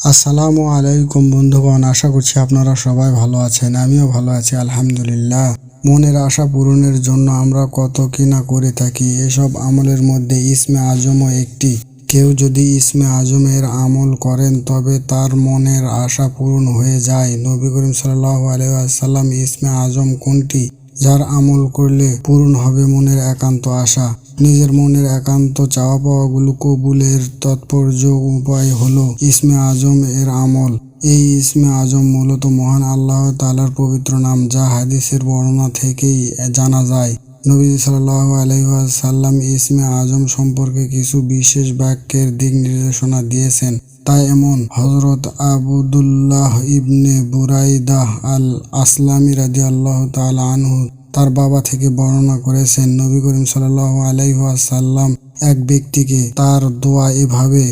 আসসালামু আলাইকুম বন্ধুগণ, আশা করছি আপনারা সবাই ভালো আছেন, আমিও ভালো আছি, আলহামদুলিল্লাহ। মনের আশা পূরণের জন্য আমরা কত কি না করে থাকি, এসব আমলের মধ্যে ইসমে আজমও একটি। কেউ যদি ইসমে আজমের আমল করেন, তবে তার মনের আশা পূরণ হয়ে যায়। নবী করিম সাল্লাহ আলাইসাল্লাম ইসমে আজম কোনটি? যার আমল করলে পূরণ হবে মনের একান্ত আশা। নিজের মনের একান্ত চাওয়া পাওয়াগুলো কবুলের তৎপর্য উপায় হলো ইসমে আজম এর আমল। এই ইসমে আজম মূলত মহান আল্লাহ তালার পবিত্র নাম, যা হাদিসের বর্ণনা থেকেই জানা যায়। নবী সাল্লাহ আলহাসাল্লাম ইসমে আজম সম্পর্কে কিছু বিশেষ বাক্যের দিক নির্দেশনা দিয়েছেন। তাই এমন হজরত আবুদুল্লাহ ইবনে বুরাইদাহ আল আসলামী রাজি আল্লাহ তাল আনহু তার বাবা থেকে বর্ণনা করেছেন, নবী করিম সাল্লাহ এক ব্যক্তিকে তার দোয়া এভাবে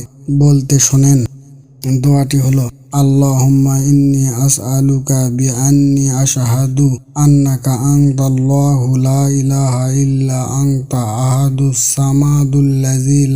বলতে শোনেন। দোয়াটি হলো, আল্লাহুম্মা ইন্নি আসআলুকা বিআন্নি আশহাদু আন্নাকা আনতাল্লাহু লা ইলাহা ইল্লা আনতা আহাদুস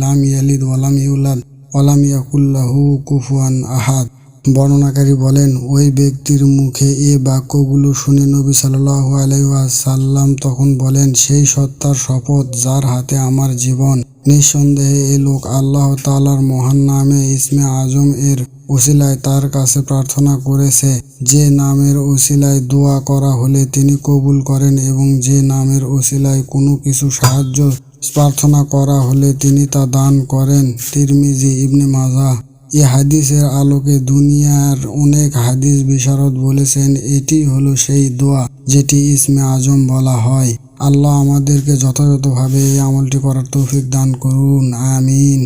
লাম ইয়ালিদ ইউলাদ। ওয়া লাম ইয়াকুল লাহু কুফুয়ান আহাদ। বর্ণনাকারী বলেন, ওই ব্যক্তির মুখে এ বাক্যগুলো শুনে নবী সাল্লাহ আলাইসাল্লাম তখন বলেন, সেই সত্তার শপথ যার হাতে আমার জীবন। নিঃসন্দেহে এ লোক আল্লাহ তালার মহান নামে ইসমে আজম এর ওসিলায় তার কাছে প্রার্থনা করেছে। যে নামের ওসিলায় দোয়া করা হলে তিনি কবুল করেন এবং যে নামের ওসিলায় কোনো কিছু সাহায্য প্রার্থনা করা হলে তিনি তা দান করেন। তিরমিজি ইবনে মাজা এ হাদিসের আলোকে দুনিয়ার অনেক হাদিস বিশারদ বলেছেন, এটি হলো সেই দোয়া যেটি ইসমে আজম বলা হয়। আল্লাহ আমাদেরকে যথাযথভাবে এই আমলটি করার তৌফিক দান করুন, আমিন।